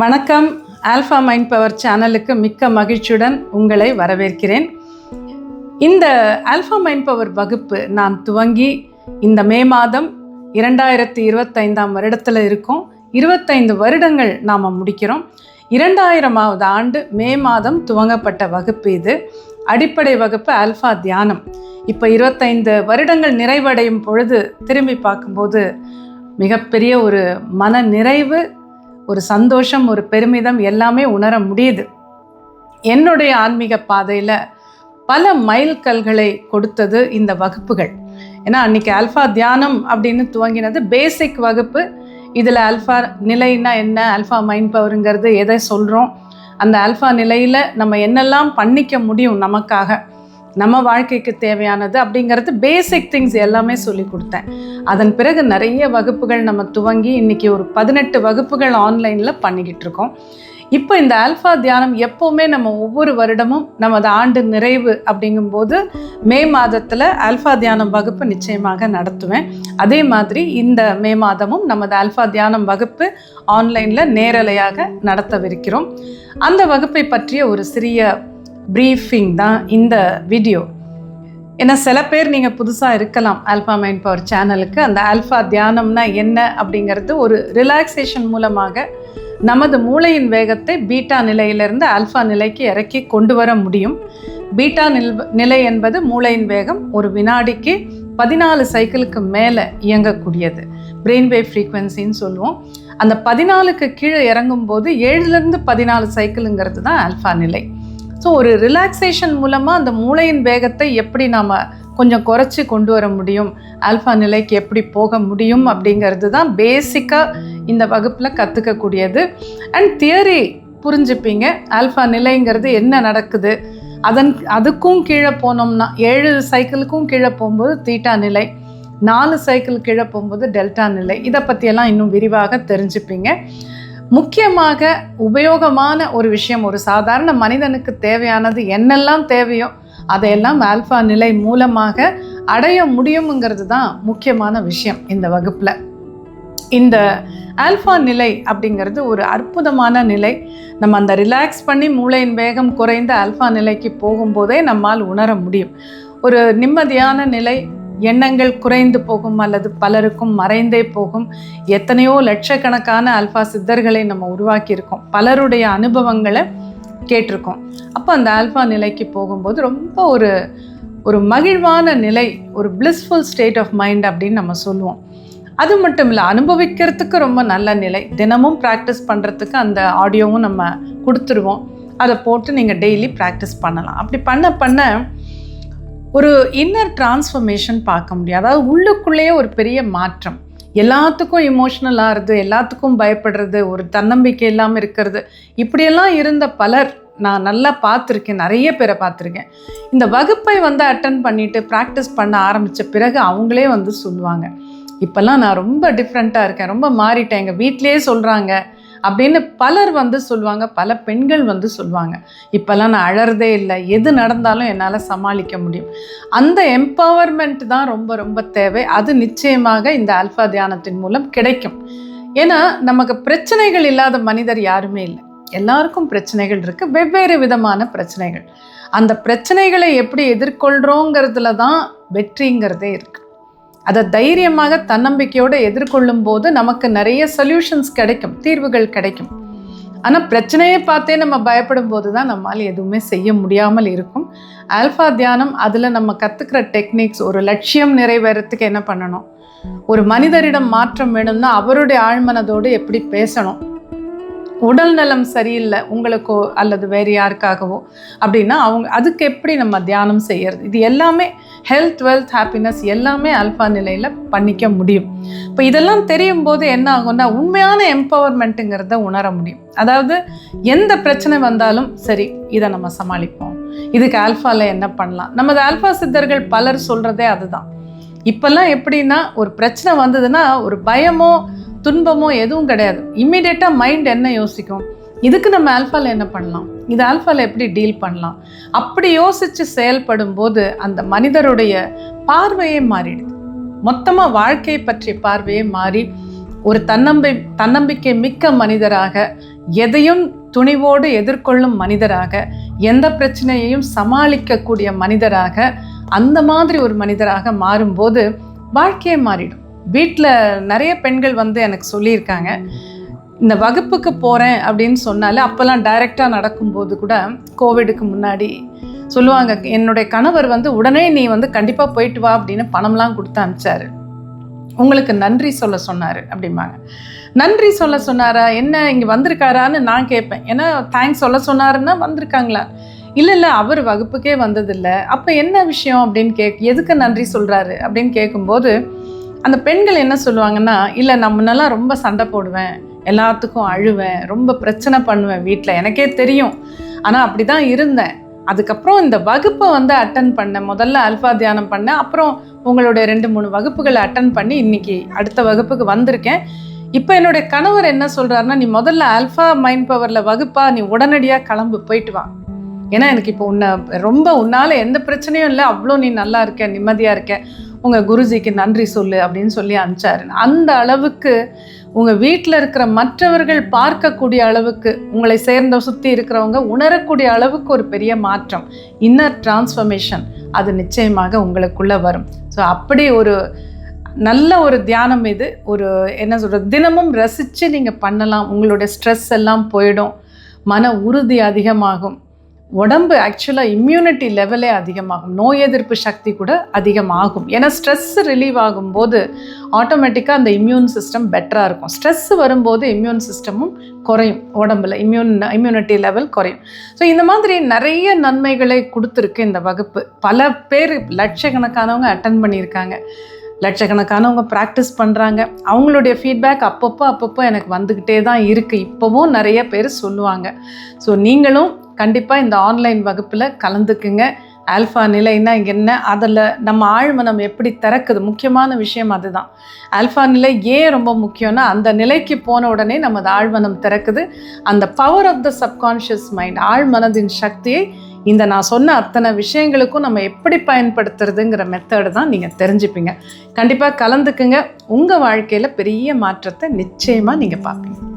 வணக்கம். Alpha mind power சேனலுக்கு மிக்க மகிழ்ச்சியுடன் உங்களை வரவேற்கிறேன். இந்த ஆல்ஃபா மைண்ட் பவர் வகுப்பு நான் துவங்கி இந்த மே மாதம் இரண்டாயிரத்தி இருபத்தைந்தாம் வருடத்தில் இருக்கும். இருபத்தைந்து வருடங்கள் நாம் முடிக்கிறோம். இரண்டாயிரமாவது ஆண்டு மே மாதம் துவங்கப்பட்ட வகுப்பு இது. அடிப்படை வகுப்பு ஆல்ஃபா தியானம். இப்போ இருபத்தைந்து வருடங்கள் நிறைவடையும் பொழுது திரும்பி பார்க்கும்போது மிகப்பெரிய ஒரு மன நிறைவு ஒரு சந்தோஷம் ஒரு பெருமிதம் எல்லாமே உணர முடியுது. என்னுடைய ஆன்மீக பாதையில் பல மைல்கல்களை கொடுத்தது இந்த வகுப்புகள். ஏன்னா அன்னைக்கு ஆல்ஃபா தியானம் அப்படின்னு துவங்கினது பேசிக் வகுப்பு. இதில் ஆல்ஃபா நிலைன்னா என்ன ஆல்ஃபா மைண்ட் பவருங்கிறது எதை சொல்கிறோம் அந்த ஆல்ஃபா நிலையில் நம்ம என்னெல்லாம் பண்ணிக்க முடியும் நமக்காக. நம்ம வாழ்க்கைக்கு தேவையானது அப்படிங்கிறது பேசிக் திங்ஸ் எல்லாமே சொல்லி கொடுத்தேன். அதன் பிறகு நிறைய வகுப்புகள் நம்ம துவங்கி இன்னைக்கு ஒரு பதினெட்டு வகுப்புகள் ஆன்லைனில் பண்ணிக்கிட்டு இருக்கோம். இப்போ இந்த ஆல்ஃபா தியானம் எப்போவுமே நம்ம ஒவ்வொரு வருடமும் நமது ஆண்டு நிறைவு அப்படிங்கும்போது மே மாதத்தில் ஆல்ஃபா தியானம் வகுப்பு நிச்சயமாக நடத்துவேன். அதே மாதிரி இந்த மே மாதமும் நமது ஆல்ஃபா தியானம் வகுப்பு ஆன்லைனில் நேரலையாக நடத்தவிருக்கிறோம். அந்த வகுப்பை பற்றிய ஒரு சிறிய ப்ரீஃபிங் தான் இந்த வீடியோ ஏன்னா சில பேர் நீங்கள் புதுசாக இருக்கலாம் ஆல்ஃபா மைண்ட் பவர் சேனலுக்கு அந்த ஆல்ஃபா தியானம்னா என்ன அப்படிங்கிறது ஒரு ரிலாக்ஸேஷன் மூலமாக நமது மூளையின் வேகத்தை பீட்டா நிலையிலிருந்து ஆல்ஃபா நிலைக்கு இறக்கி கொண்டு வர முடியும். பீட்டா நில் நிலை என்பது மூளையின் வேகம் ஒரு வினாடிக்கு பதினாலு சைக்கிளுக்கு மேலே இயங்கக்கூடியது. பிரெயின் வேவ் ஃப்ரீக்வன்சின்னு சொல்லுவோம். அந்த பதினாலுக்கு கீழே இறங்கும்போது ஏழுலேருந்து பதினாலு சைக்கிளுங்கிறது தான் ஆல்ஃபா நிலை. ஸோ ஒரு ரிலாக்ஸேஷன் மூலமாக அந்த மூளையின் வேகத்தை எப்படி நாம் கொஞ்சம் குறைச்சி கொண்டு வர முடியும்? ஆல்ஃபா நிலைக்கு எப்படி போக முடியும்? அப்படிங்கிறது தான் பேசிக்காக இந்த வகுப்பில் கற்றுக்கக்கூடியது அண்ட் தியரி புரிஞ்சுப்பீங்க. ஆல்ஃபா நிலைங்கிறது என்ன நடக்குது? அதன் அதுக்கும் கீழே போனோம்னா ஏழு சைக்கிளுக்கும் கீழே போகும்போது தீட்டா நிலை நாலு சைக்கிள் கீழே போகும்போது டெல்டா நிலை. இதை பற்றியெல்லாம் இன்னும் விரிவாக தெரிஞ்சுப்பீங்க. முக்கியமாக உபயோகமான ஒரு விஷயம் ஒரு சாதாரண மனிதனுக்கு தேவையானது என்னெல்லாம் தேவையோ அதையெல்லாம் ஆல்ஃபா நிலை மூலமாக அடைய முடியுங்கிறது தான் முக்கியமான விஷயம் இந்த வகுப்பில். இந்த ஆல்ஃபா நிலை அப்படிங்கிறது ஒரு அற்புதமான நிலை. நம்ம அந்த ரிலாக்ஸ் பண்ணி மூளையின் வேகம் குறைந்த ஆல்ஃபா நிலைக்கு போகும்போதே நம்மால் உணர முடியும். ஒரு நிம்மதியான நிலை எண்ணங்கள் குறைந்து போகும் அல்லது பலருக்கும் மறைந்தே போகும். எத்தனையோ லட்சக்கணக்கான அல்ஃபா சித்தர்களை நம்ம உருவாக்கியிருக்கோம். பலருடைய அனுபவங்களை கேட்டிருக்கோம். அப்போ அந்த ஆல்ஃபா நிலைக்கு போகும்போது ரொம்ப ஒரு ஒரு மகிழ்வான நிலை ஒரு பிளிஸ்ஃபுல் ஸ்டேட் ஆஃப் மைண்ட் அப்படின்னு நம்ம சொல்லுவோம். அது மட்டும் இல்லை அனுபவிக்கிறதுக்கு ரொம்ப நல்ல நிலை. தினமும் ப்ராக்டிஸ் பண்ணுறதுக்கு அந்த ஆடியோவும் நம்ம கொடுத்துருவோம். அதை போட்டு நீங்கள் டெய்லி ப்ராக்டிஸ் பண்ணலாம். அப்படி பண்ண பண்ண ஒரு இன்னர் டிரான்ஸ்ஃபர்மேஷன் பார்க்க முடியும். அதாவது உள்ளுக்குள்ளேயே ஒரு பெரிய மாற்றம். எல்லாத்துக்கும் இமோஷ்னல் ஆகிறது எல்லாத்துக்கும் பயப்படுறது ஒரு தன்னம்பிக்கை இல்லாமல் இருக்கிறது. இப்படியெல்லாம் இருந்த பலர் நான் நல்லா பார்த்துருக்கேன் நிறைய பேரை பார்த்துருக்கேன். இந்த வகுப்பை வந்து அட்டன் பண்ணிட்டு ப்ராக்டிஸ் பண்ண ஆரம்பித்த பிறகு அவங்களே வந்து சொல்லுவாங்க. இப்போல்லாம் நான் ரொம்ப டிஃப்ரெண்ட்டாக இருக்கேன் ரொம்ப மாறிட்டேன். எங்கள் வீட்டிலேயே சொல்கிறாங்க அப்படின்னு பலர் வந்து சொல்லுவாங்க பல பெண்கள் வந்து சொல்லுவாங்க. இப்போல்லாம் நான் அழறதே இல்லை. எது நடந்தாலும் என்னால் சமாளிக்க முடியும். அந்த எம்பவர்மெண்ட் தான் ரொம்ப ரொம்ப தேவை. அது நிச்சயமாக இந்த ஆல்ஃபா தியானத்தின் மூலம் கிடைக்கும். ஏன்னா நமக்கு பிரச்சனைகள் இல்லாத மனிதர் யாருமே இல்லை. எல்லாருக்கும் பிரச்சனைகள் இருக்குது வெவ்வேறு விதமான பிரச்சனைகள். அந்த பிரச்சனைகளை எப்படி எதிர்கொள்கிறோங்கிறதுல தான் வெற்றிங்கிறதே இருக்குது அதை தைரியமாக தன்னம்பிக்கையோடு எதிர்கொள்ளும் போது நமக்கு நிறைய சொல்யூஷன்ஸ் கிடைக்கும் தீர்வுகள் கிடைக்கும். ஆனால் பிரச்சனையை பார்த்தே நம்ம பயப்படும் போது தான் நம்மால் எதுவுமே செய்ய முடியாமல் இருக்கும். ஆல்ஃபா தியானம் அதில் நம்ம கற்றுக்கிற டெக்னிக்ஸ் ஒரு லட்சியம் நிறைவேறத்துக்கு என்ன பண்ணணும்? ஒரு மனிதரிடம் மாற்றம் வேணும்னா அவருடைய ஆழ்மனதோடு எப்படி பேசணும்? உடல் நலம் சரியில்லை உங்களுக்கோ அல்லது வேறு யாருக்காகவோ அப்படின்னா அவங்க அதுக்கு எப்படி நம்ம தியானம் செய்யறது? இது எல்லாமே ஹெல்த் வெல்த் ஹாப்பினஸ் எல்லாமே அல்ஃபா நிலையில் பண்ணிக்க முடியும். இப்போ இதெல்லாம் தெரியும் போது என்ன ஆகும்னா உண்மையான எம்பவர்மெண்ட்டுங்கிறத உணர முடியும். அதாவது எந்த பிரச்சனை வந்தாலும் சரி இதை நம்ம சமாளிப்போம். இதுக்கு ஆல்ஃபாவில் என்ன பண்ணலாம்? நமது ஆல்ஃபா சித்தர்கள் பலர் சொல்கிறதே அதுதான். இப்போல்லாம் எப்படின்னா ஒரு பிரச்சனை வந்ததுன்னா ஒரு பயமோ துன்பமோ எதுவும் கிடையாது. இம்மிடியேட்டாக மைண்ட் என்ன யோசிக்கும்? இதுக்கு நம்ம ஆல்ஃபாவில் என்ன பண்ணலாம்? இது ஆல்ஃபாவில் எப்படி டீல் பண்ணலாம்? அப்படி யோசித்து செயல்படும் போது அந்த மனிதருடைய பார்வையே மாறிடுது. மொத்தமாக வாழ்க்கையை பற்றிய பார்வையே மாறி ஒரு தன்னம்பி தன்னம்பிக்கை மிக்க மனிதராக எதையும் துணிவோடு எதிர்கொள்ளும் மனிதராக எந்த பிரச்சனையையும் சமாளிக்கக்கூடிய மனிதராக அந்த மாதிரி ஒரு மனிதராக மாறும்போது வாழ்க்கையே மாறிடும். வீட்டில் நிறைய பெண்கள் வந்து எனக்கு சொல்லியிருக்காங்க. இந்த வகுப்புக்கு போகிறேன் அப்படின்னு சொன்னாலே அப்போல்லாம் டைரெக்டாக நடக்கும்போது கூட கோவிடுக்கு முன்னாடி சொல்லுவாங்க என்னுடைய கணவர் வந்து உடனே நீ வந்து கண்டிப்பாக போயிட்டு வா அப்படின்னு பணம்லாம் கொடுத்து அனுப்பிச்சாரு உங்களுக்கு நன்றி சொல்ல சொன்னார் அப்படிம்பாங்க. நன்றி சொல்ல சொன்னாரா? என்ன இங்கே வந்திருக்காரான்னு நான் கேட்பேன். ஏன்னா தேங்க்ஸ் சொல்ல சொன்னாருன்னா வந்திருக்காங்களா? இல்லை இல்லை அவர் வகுப்புக்கே வந்ததில்லை. அப்போ என்ன விஷயம்? அப்படின்னு கேக் எதுக்கு நன்றி சொல்கிறாரு அப்படின்னு கேட்கும்போது அந்த பெண்கள் என்ன சொல்லுவாங்கன்னா இல்லை நான் முன்னெல்லாம் ரொம்ப சண்டை போடுவேன். எல்லாத்துக்கும் அழுவேன். ரொம்ப பிரச்சனை பண்ணுவேன் வீட்டில் எனக்கே தெரியும். ஆனால் அப்படி தான் இருந்தேன். அதுக்கப்புறம் இந்த வகுப்பை வந்து அட்டன் பண்ணேன். முதல்ல அல்பா தியானம் பண்ணேன். அப்புறம் உங்களுடைய ரெண்டு மூணு வகுப்புகளை அட்டன் பண்ணி இன்னைக்கு அடுத்த வகுப்புக்கு வந்திருக்கேன். இப்போ என்னுடைய கணவர் என்ன சொல்கிறாருன்னா நீ முதல்ல ஆல்ஃபா மைண்ட் பவரில் வகுப்பா. நீ உடனடியாக கிளம்பு போயிட்டு வா. ஏன்னா எனக்கு இப்போ உன்னை ரொம்ப உன்னால் எந்த பிரச்சனையும் இல்லை. அவ்வளோ நீ நல்லா இருக்க நிம்மதியாக இருக்க. உங்கள் குருஜிக்கு நன்றி சொல்லு அப்படின்னு சொல்லி அனுப்பிச்சாரு. அந்த அளவுக்கு உங்கள் வீட்டில் இருக்கிற மற்றவர்கள் பார்க்கக்கூடிய அளவுக்கு உங்களை சேர்ந்த சுற்றி இருக்கிறவங்க உணரக்கூடிய அளவுக்கு ஒரு பெரிய மாற்றம். இன்னர் டிரான்ஸ்ஃபர்மேஷன் அது நிச்சயமாக உங்களுக்குள்ளே வரும். ஸோ அப்படி ஒரு நல்ல ஒரு தியானம் இது. ஒரு என்ன சொல்கிறது தினமும் ரசித்து நீங்கள் பண்ணலாம். உங்களுடைய ஸ்ட்ரெஸ் எல்லாம் போயிடும். மன உறுதி அதிகமாகும். உடம்பு ஆக்சுவலாக இம்யூனிட்டி லெவலே அதிகமாகும். நோய் எதிர்ப்பு சக்தி கூட அதிகமாகும். ஏன்னா ஸ்ட்ரெஸ் ரிலீவ் ஆகும்போது ஆட்டோமேட்டிக்காக அந்த இம்யூன் சிஸ்டம் பெட்டராக இருக்கும். ஸ்ட்ரெஸ் வரும்போது இம்யூன் சிஸ்டமும் குறையும். உடம்புல இம்யூன் இம்யூனிட்டி லெவல் குறையும். ஸோ இந்த மாதிரி நிறைய நன்மைகளை கொடுத்துருக்கு இந்த வகுப்பு. பல பேர் லட்சக்கணக்கானவங்க அட்டன் பண்ணியிருக்காங்க. லட்சக்கணக்கானவங்க ப்ராக்டிஸ் பண்ணுறாங்க அவங்களுடைய ஃபீட்பேக் அப்பப்போ அப்பப்போ எனக்கு வந்துக்கிட்டே தான் இருக்குது இப்போவும் நிறைய பேர் சொல்லுவாங்க. ஸோ நீங்களும் கண்டிப்பாக இந்த ஆன்லைன் வகுப்பில் கலந்துக்குங்க. ஆல்ஃபா நிலைன்னா என்ன? அதில் நம்ம ஆழ்மனம் எப்படி திறக்குது? முக்கியமான விஷயம் அதுதான். ஆல்ஃபா நிலை ஏன் ரொம்ப முக்கியம்னா அந்த நிலைக்கு போன உடனே நமது ஆழ்மனம் திறக்குது. அந்த power of the subconscious mind ஆழ்மனதின் சக்தியை இந்த நான் சொன்ன அத்தனை விஷயங்களுக்கும் நம்ம எப்படி பயன்படுத்துறதுங்கிற மெத்தடு தான் நீங்கள் தெரிஞ்சுப்பீங்க. கண்டிப்பாக கலந்துக்குங்க. உங்கள் வாழ்க்கையில் பெரிய மாற்றத்தை நிச்சயமாக நீங்கள் பார்ப்பீங்க.